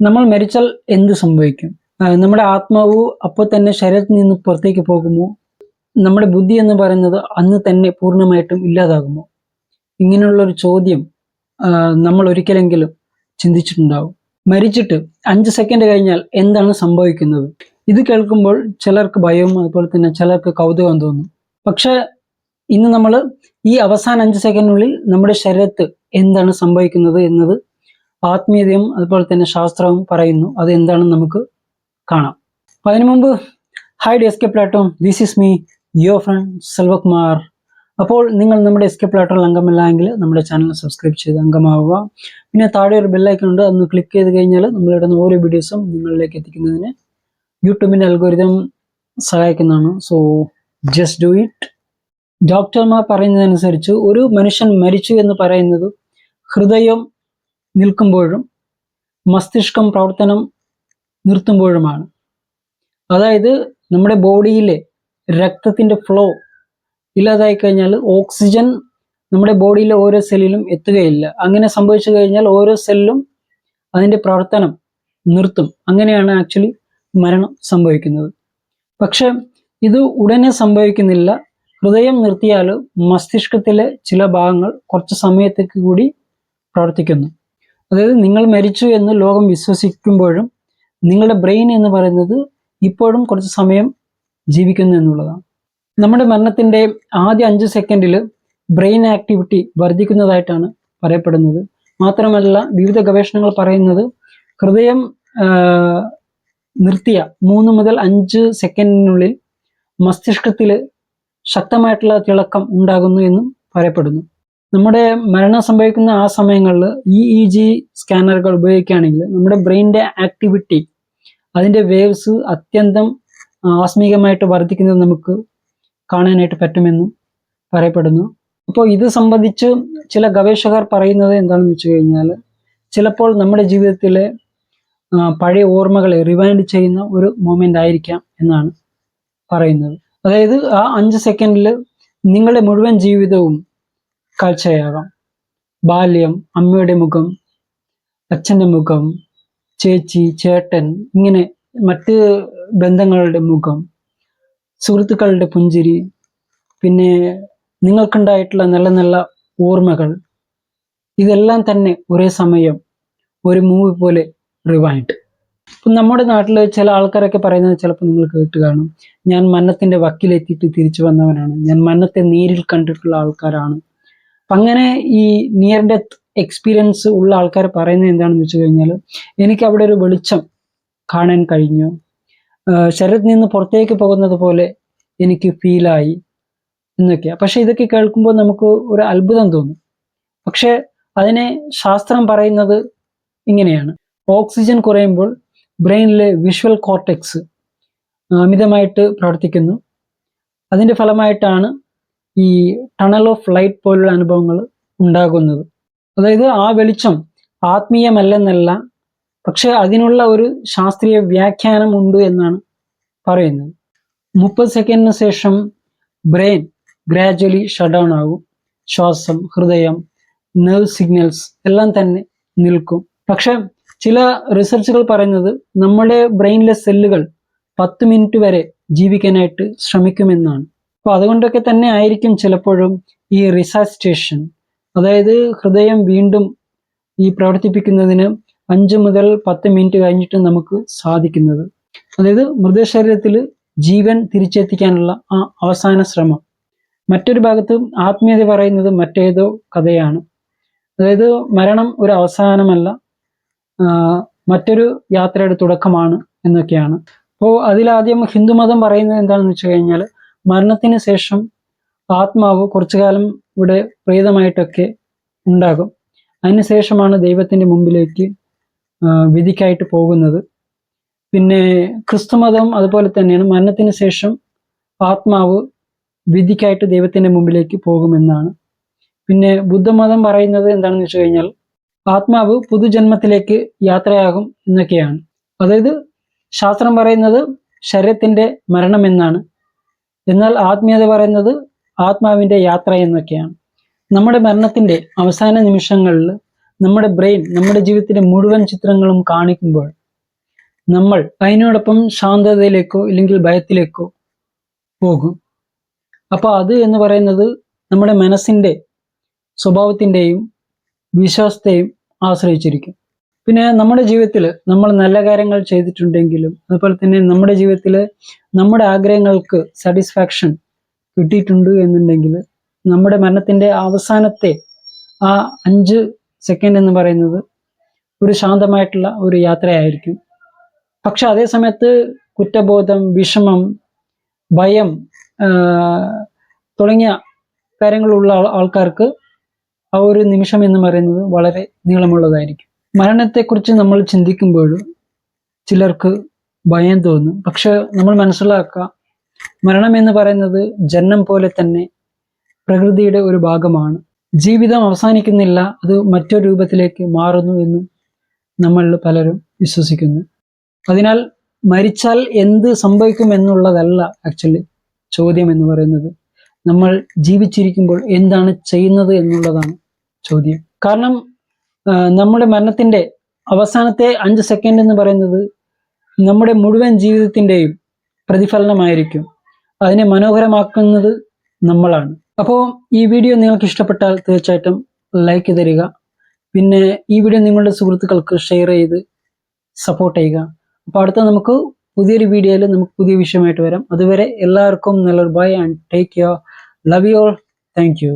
നമ്മൾ മരിച്ചാൽ എന്ത് സംഭവിക്കും? നമ്മുടെ ആത്മാവ് അപ്പോൾ തന്നെ ശരീരത്തിൽ നിന്ന് പുറത്തേക്ക് പോകുമോ? നമ്മുടെ ബുദ്ധി എന്ന് പറയുന്നത് അന്ന് തന്നെ പൂർണമായിട്ടും ഇല്ലാതാകുമോ? ഇങ്ങനെയുള്ള ഒരു ചോദ്യം നമ്മൾ ഒരിക്കലെങ്കിലും ചിന്തിച്ചിട്ടുണ്ടാവും. മരിച്ചിട്ട് അഞ്ച് സെക്കൻഡ് കഴിഞ്ഞാൽ എന്താണ് സംഭവിക്കുന്നത്? ഇത് കേൾക്കുമ്പോൾ ചിലർക്ക് ഭയവും അതുപോലെ തന്നെ ചിലർക്ക് കൗതുകം തോന്നും. പക്ഷെ ഇന്ന് നമ്മൾ ഈ അവസാന അഞ്ച് സെക്കൻഡിനുള്ളിൽ നമ്മുടെ ശരീരത്ത് എന്താണ് സംഭവിക്കുന്നത് എന്നത് ആത്മീയതയും അതുപോലെ തന്നെ ശാസ്ത്രവും പറയുന്നു. അത് എന്താണെന്ന് നമുക്ക് കാണാം. അപ്പൊ അതിനു മുമ്പ് hi S K platform this is me your friend Selvakumar അപ്പോൾ നിങ്ങൾ നമ്മുടെ എസ് കെ അംഗമല്ല എങ്കിൽ നമ്മുടെ ചാനൽ സബ്സ്ക്രൈബ് ചെയ്ത് അംഗമാവുക. പിന്നെ താഴെ ഒരു ബെല്ലൈക്കൺ ഉണ്ട്. അന്ന് ക്ലിക്ക് ചെയ്ത് കഴിഞ്ഞാൽ നമ്മളിടുന്ന ഓരോ വീഡിയോസും നിങ്ങളിലേക്ക് എത്തിക്കുന്നതിന് യൂട്യൂബിന്റെ അൽഗോരിതം സഹായിക്കുന്നതാണ്. സോ ജസ്റ്റ് ഡു ഇറ്റ് ഡോക്ടർമാർ പറയുന്നതനുസരിച്ച് ഒരു മനുഷ്യൻ മരിച്ചു എന്ന് പറയുന്നത് ഹൃദയം നിൽക്കുമ്പോഴും മസ്തിഷ്കം പ്രവർത്തനം നിർത്തുമ്പോഴുമാണ്. അതായത് നമ്മുടെ ബോഡിയിലെ രക്തത്തിന്റെ ഫ്ലോ ഇല്ലാതായി കഴിഞ്ഞാൽ ഓക്സിജൻ നമ്മുടെ ബോഡിയിലെ ഓരോ സെല്ലിലും എത്തുകയില്ല. അങ്ങനെ സംഭവിച്ചു കഴിഞ്ഞാൽ ഓരോ സെല്ലും അതിന്റെ പ്രവർത്തനം നിർത്തും. അങ്ങനെയാണ് ആക്ച്വലി മരണം സംഭവിക്കുന്നത്. പക്ഷേ ഇത് ഉടനെ സംഭവിക്കുന്നില്ല. ഹൃദയം നിർത്തിയാൽ മസ്തിഷ്കത്തിലെ ചില ഭാഗങ്ങൾ കുറച്ച് സമയത്തേക്ക് കൂടി പ്രവർത്തിക്കുന്നു. അതായത് നിങ്ങൾ മരിച്ചു എന്ന് ലോകം വിശ്വസിക്കുമ്പോഴും നിങ്ങളുടെ ബ്രെയിൻ എന്ന് പറയുന്നത് ഇപ്പോഴും കുറച്ച് സമയം ജീവിക്കുന്നു എന്നുള്ളതാണ്. നമ്മുടെ മരണത്തിന്റെ ആദ്യ അഞ്ച് സെക്കൻഡിൽ ബ്രെയിൻ ആക്ടിവിറ്റി വർദ്ധിക്കുന്നതായിട്ടാണ് പറയപ്പെടുന്നത്. മാത്രമല്ല വിവിധ ഗവേഷണങ്ങൾ പറയുന്നത് ഹൃദയം നിർത്തിയ മൂന്ന് മുതൽ അഞ്ച് സെക്കൻഡിനുള്ളിൽ മസ്തിഷ്കത്തിൽ ശക്തമായിട്ടുള്ള തിളക്കം ഉണ്ടാകുന്നു എന്നും പറയപ്പെടുന്നു. നമ്മുടെ മരണം സംഭവിക്കുന്ന ആ സമയങ്ങളിൽ ഇ ഇ ജി സ്കാനറുകൾ ഉപയോഗിക്കുകയാണെങ്കിൽ നമ്മുടെ ബ്രെയിന്റെ ആക്ടിവിറ്റി അതിന്റെ വേവ്സ് അത്യന്തം ആസ്മികമായിട്ട് വർദ്ധിക്കുന്നത് നമുക്ക് കാണാനായിട്ട് പറ്റുമെന്നും പറയപ്പെടുന്നു. അപ്പോൾ ഇത് സംബന്ധിച്ച് ചില ഗവേഷകർ പറയുന്നത് എന്താണെന്ന് വെച്ച് കഴിഞ്ഞാൽ ചിലപ്പോൾ നമ്മുടെ ജീവിതത്തിലെ പഴയ ഓർമ്മകളെ റിവൈൻഡ് ചെയ്യുന്ന ഒരു മൊമെന്റ് ആയിരിക്കാം എന്നാണ് പറയുന്നത്. അതായത് ആ അഞ്ച് സെക്കൻഡിൽ നിങ്ങളുടെ മുഴുവൻ ജീവിതവും കാഴ്ചയാകാം. ബാല്യം അമ്മയുടെ മുഖം അച്ഛന്റെ മുഖം ചേച്ചി ചേട്ടൻ ഇങ്ങനെ മറ്റ് ബന്ധങ്ങളുടെ മുഖം സുഹൃത്തുക്കളുടെ പുഞ്ചിരി പിന്നെ നിങ്ങൾക്കുണ്ടായിട്ടുള്ള നല്ല നല്ല ഓർമ്മകൾ. ഇതെല്ലാം തന്നെ ഒരേ സമയം ഒരു മൂവി പോലെ റിവൈൻഡ് ഇപ്പം നമ്മുടെ നാട്ടിൽ ചില ആൾക്കാരൊക്കെ പറയുന്നത് ചിലപ്പോൾ നിങ്ങൾ കേട്ട് കാണും. ഞാൻ മന്നത്തിന്റെ വക്കിലെത്തിയിട്ട് തിരിച്ചു വന്നവനാണ്. ഞാൻ മന്നത്തെ നേരിൽ കണ്ടിട്ടുള്ള ആൾക്കാരാണ്. അങ്ങനെ ഈ നിയർ ഡെത്ത് എക്സ്പീരിയൻസ് ഉള്ള ആൾക്കാർ പറയുന്നത് എന്താണെന്ന് വെച്ച് കഴിഞ്ഞാൽ എനിക്ക് അവിടെ ഒരു വെളിച്ചം കാണാൻ കഴിഞ്ഞു. ശരീരത്തിൽ നിന്ന് പുറത്തേക്ക് പോകുന്നത് പോലെ എനിക്ക് ഫീലായി എന്നൊക്കെയാണ് പക്ഷെ ഇതൊക്കെ കേൾക്കുമ്പോൾ നമുക്ക് ഒരു അത്ഭുതം തോന്നും. പക്ഷെ അതിനെ ശാസ്ത്രം പറയുന്നത് ഇങ്ങനെയാണ്. ഓക്സിജൻ കുറയുമ്പോൾ ബ്രെയിനിലെ വിഷ്വൽ കോർട്ടെക്സ് അമിതമായിട്ട് പ്രവർത്തിക്കുന്നു. അതിന്റെ ഫലമായിട്ടാണ് ഈ ടണൽ ഓഫ് ലൈറ്റ് പോലുള്ള അനുഭവങ്ങൾ ഉണ്ടാകുന്നത്. അതായത് ആ വെളിച്ചം ആത്മീയമല്ലെന്നല്ല പക്ഷെ അതിനുള്ള ഒരു ശാസ്ത്രീയ വ്യാഖ്യാനം ഉണ്ട് എന്നാണ് പറയുന്നത്. മുപ്പത് സെക്കൻഡിന് ശേഷം ബ്രെയിൻ ഗ്രാജ്വലി ഷട്ട് ഡൗൺ ആകും. ശ്വാസം ഹൃദയം നെർവ് സിഗ്നൽസ് എല്ലാം തന്നെ നിൽക്കും. പക്ഷെ ചില റിസർച്ചുകൾ പറയുന്നത് നമ്മുടെ ബ്രെയിനിലെ സെല്ലുകൾ പത്ത് മിനിറ്റ് വരെ ജീവിക്കാനായിട്ട് ശ്രമിക്കുമെന്നാണ്. അപ്പോൾ അതുകൊണ്ടൊക്കെ തന്നെ ആയിരിക്കും ചിലപ്പോഴും ഈ റിസാസ്റ്റേഷൻ അതായത് ഹൃദയം വീണ്ടും ഈ പ്രവർത്തിപ്പിക്കുന്നതിന് അഞ്ച് മുതൽ പത്ത് മിനിറ്റ് കഴിഞ്ഞിട്ട് നമുക്ക് സാധിക്കുന്നത്. അതായത് മൃതശരീരത്തിൽ ജീവൻ തിരിച്ചെത്തിക്കാനുള്ള ആ അവസാന ശ്രമം. മറ്റൊരു ഭാഗത്ത് ആത്മീയത പറയുന്നത് മറ്റേതോ കഥയാണ്. അതായത് മരണം ഒരു അവസാനമല്ല മറ്റൊരു യാത്രയുടെ തുടക്കമാണ് എന്നൊക്കെയാണ്. അപ്പോൾ അതിലാദ്യം ഹിന്ദുമതം പറയുന്നത് എന്താണെന്ന് വെച്ച് കഴിഞ്ഞാൽ മരണത്തിന് ശേഷം ആത്മാവ് കുറച്ചു കാലം ഇവിടെ പ്രേതമായിട്ടൊക്കെ ഉണ്ടാകും. അതിനുശേഷമാണ് ദൈവത്തിന്റെ മുമ്പിലേക്ക് വിധിക്കായിട്ട് പോകുന്നത്. പിന്നെ ക്രിസ്തുമതം അതുപോലെ തന്നെയാണ്. മരണത്തിന് ശേഷം ആത്മാവ് വിധിക്കായിട്ട് ദൈവത്തിന്റെ മുമ്പിലേക്ക് പോകുമെന്നാണ്. പിന്നെ ബുദ്ധമതം പറയുന്നത് എന്താണെന്ന് വെച്ച് കഴിഞ്ഞാൽ ആത്മാവ് പുതുജന്മത്തിലേക്ക് യാത്രയാകും എന്നൊക്കെയാണ്. അതായത് ശാസ്ത്രം പറയുന്നത് ശരീരത്തിന്റെ മരണം എന്നാണ് എന്നാൽ ആത്മീയത പറയുന്നത് ആത്മാവിന്റെ യാത്ര എന്നൊക്കെയാണ്. നമ്മുടെ മരണത്തിന്റെ അവസാന നിമിഷങ്ങളിൽ നമ്മുടെ ബ്രെയിൻ നമ്മുടെ ജീവിതത്തിലെ മുഴുവൻ ചിത്രങ്ങളും കാണിക്കുമ്പോൾ നമ്മൾ അതിനോടൊപ്പം ശാന്തതയിലേക്കോ ഇല്ലെങ്കിൽ ഭയത്തിലേക്കോ പോകും. അപ്പോൾ അത് എന്ന് പറയുന്നത് നമ്മുടെ മനസ്സിന്റെ സ്വഭാവത്തിന്റെയും വിശ്വാസത്തെയും ആശ്രയിച്ചിരിക്കും. പിന്നെ നമ്മുടെ ജീവിതത്തിൽ നമ്മൾ നല്ല കാര്യങ്ങൾ ചെയ്തിട്ടുണ്ടെങ്കിലും അതുപോലെ തന്നെ നമ്മുടെ ജീവിതത്തിൽ നമ്മുടെ ആഗ്രഹങ്ങൾക്ക് സാറ്റിസ്ഫാക്ഷൻ കിട്ടിയിട്ടുണ്ട് എന്നുണ്ടെങ്കിൽ നമ്മുടെ മരണത്തിന്റെ അവസാനത്തെ ആ അഞ്ച് സെക്കൻഡ് എന്ന് പറയുന്നത് ഒരു ശാന്തമായിട്ടുള്ള ഒരു യാത്രയായിരിക്കും. പക്ഷെ അതേ സമയത്ത് കുറ്റബോധം വിഷമം ഭയം തുടങ്ങിയ കാര്യങ്ങളുള്ള ആൾ- ആൾക്കാർക്ക് ആ ഒരു നിമിഷം എന്ന് പറയുന്നത് വളരെ നീളമുള്ളതായിരിക്കും. മരണത്തെക്കുറിച്ച് നമ്മൾ ചിന്തിക്കുമ്പോൾ ചിലർക്ക് ഭയം തോന്നും. പക്ഷെ നമ്മൾ മനസ്സിലാക്കുക മരണം എന്ന് പറയുന്നത് ജന്മം പോലെ തന്നെ പ്രകൃതിയുടെ ഒരു ഭാഗമാണ്. ജീവിതം അവസാനിക്കുന്നില്ല അത് മറ്റൊരു രൂപത്തിലേക്ക് മാറുന്നു എന്ന് നമ്മൾ പലരും വിശ്വസിക്കുന്നു. അതിനാൽ മരിച്ചാൽ എന്ത് സംഭവിക്കും എന്നുള്ളതല്ല ആക്ച്വലി ചോദ്യം എന്ന് പറയുന്നത്. നമ്മൾ ജീവിച്ചിരിക്കുമ്പോൾ എന്താണ് ചെയ്യുന്നത് എന്നുള്ളതാണ് ചോദ്യം. കാരണം നമ്മുടെ മരണത്തിന്റെ അവസാനത്തെ അഞ്ച് സെക്കൻഡ് എന്ന് പറയുന്നത് നമ്മുടെ മുഴുവൻ ജീവിതത്തിന്റെയും പ്രതിഫലനമായിരിക്കും. അതിനെ മനോഹരമാക്കുന്നത് നമ്മളാണ്. അപ്പോൾ ഈ വീഡിയോ നിങ്ങൾക്ക് ഇഷ്ടപ്പെട്ടാൽ തീർച്ചയായിട്ടും ലൈക്ക് തരിക. പിന്നെ ഈ വീഡിയോ നിങ്ങളുടെ സുഹൃത്തുക്കൾക്ക് ഷെയർ ചെയ്ത് സപ്പോർട്ട് ചെയ്യുക. അപ്പോൾ അടുത്ത നമുക്ക് പുതിയൊരു വീഡിയോയിൽ നമുക്ക് പുതിയ വിഷയമായിട്ട് വരാം. അതുവരെ എല്ലാവർക്കും നല്ലൊരു bye and take care love you all thank you